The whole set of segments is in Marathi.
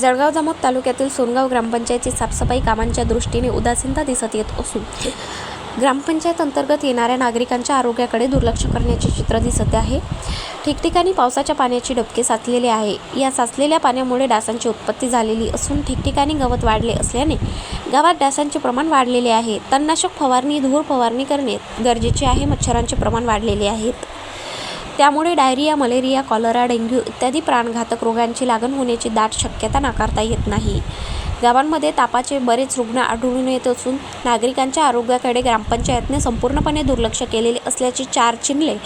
जळगाव जामोद तालुक्यातील सोनगाव ग्रामपंचायतची साफसफाई कामांच्या दृष्टीने उदासीनता दिसत येत असून ग्रामपंचायत अंतर्गत येणाऱ्या नागरिकांच्या आरोग्याकडे दुर्लक्ष करण्याचे चित्र दिसत आहे. ठिकठिकाणी पावसाच्या पाण्याची डबके साचलेले आहे. या साचलेल्या पाण्यामुळे डासांची उत्पत्ती झालेली असून ठिकठिकाणी गवत वाढले असल्याने गावात डासांचे प्रमाण वाढलेले आहे. तणनाशक फवारणी धूर फवारणी करणे गरजेचे आहे. मच्छरांचे प्रमाण वाढलेले आहेत. त्यामुळे डायरिया मलेरिया कॉलरा डेंग्यू इत्यादी प्राणघातक रोगांची लागण होण्याची दाट शक्यता नाकारता येत नाही. गावांमध्ये तापाचे बरेच रुग्ण आढळून येत असून नागरिकांच्या आरोग्याकडे ग्रामपंचायतने संपूर्णपणे दुर्लक्ष केलेले असल्याचे चार चिनले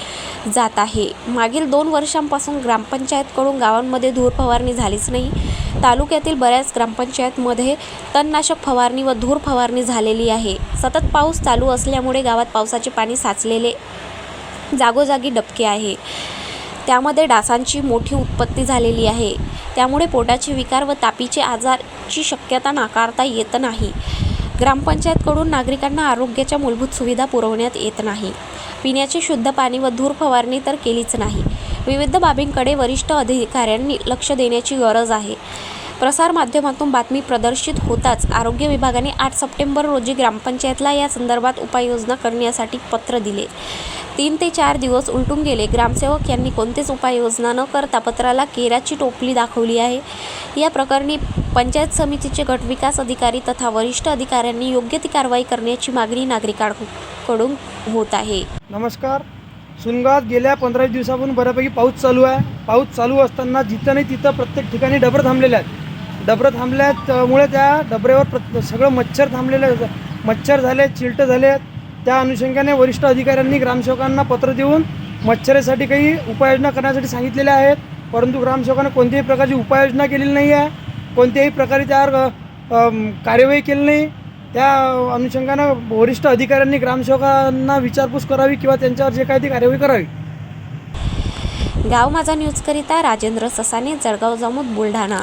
जात आहे. मागील दोन वर्षांपासून ग्रामपंचायतकडून गावांमध्ये धूर फवारणी झालीच नाही. तालुक्यातील बऱ्याच ग्रामपंचायतमध्ये तणनाशक फवारणी व धूर फवारणी झालेली आहे. सतत पाऊस चालू असल्यामुळे गावात पावसाचे पाणी साचलेले जागोजागी डबके आहे. त्यामध्ये डासांची मोठी उत्पत्ती झालेली आहे. त्यामुळे पोटाचे विकार व तापीचे आजारची शक्यता नाकारता येत नाही. ग्रामपंचायतकडून नागरिकांना आरोग्याच्या मूलभूत सुविधा पुरवण्यात येत नाही. पिण्याचे शुद्ध पाणी व धूर फवारणी तर केलीच नाही. विविध बाबींकडे वरिष्ठ अधिकाऱ्यांनी लक्ष देण्याची गरज आहे. प्रसारमाध्यमातून बातमी प्रदर्शित होताच आरोग्य विभागाने आठ सप्टेंबर रोजी ग्रामपंचायतला या संदर्भात उपाययोजना करण्यासाठी पत्र दिले. तीन ते चार दिवस उलटून गेले. ग्रामसेवक यांनी कोणतेच उपाययोजना न करता पत्राला केराची टोपली दाखवली आहे. या प्रकरणी पंचायत समितीचे गटविकास अधिकारी तथा वरिष्ठ अधिकाऱ्यांनी योग्य ती कारवाई करण्याची मागणी नागरिकांकडून होत आहे. नमस्कार. सुनगावात गेल्या पंधरा दिवसापासून बऱ्यापैकी पाऊस चालू आहे. पाऊस चालू असताना जिथं नाही तिथं प्रत्येक ठिकाणी डबर थांबलेले आहेत. डबरं थांबल्यामुळे त्या डबऱ्यावर प्र सगळं मच्छर थांबलेलं मच्छर झाले चिलटं झाले. आहेत. त्या अनुषंगाने वरिष्ठ अधिकाऱ्यांनी ग्रामसेवकांना पत्र देऊन मच्छरेसाठी काही उपाययोजना करण्यासाठी सांगितलेल्या आहेत. परंतु ग्रामसेवकांना कोणत्याही प्रकारची उपाययोजना केलेली नाही आहे. कोणत्याही प्रकारे त्यावर कार्यवाही केली नाही. त्या अनुषंगानं वरिष्ठ अधिकाऱ्यांनी ग्रामसेवकांना विचारपूस करावी किंवा त्यांच्यावर जे काही ती कार्यवाही करावी. गाव माझा न्यूजकरिता राजेंद्र ससाने जळगाव जामूद बुलढाणा.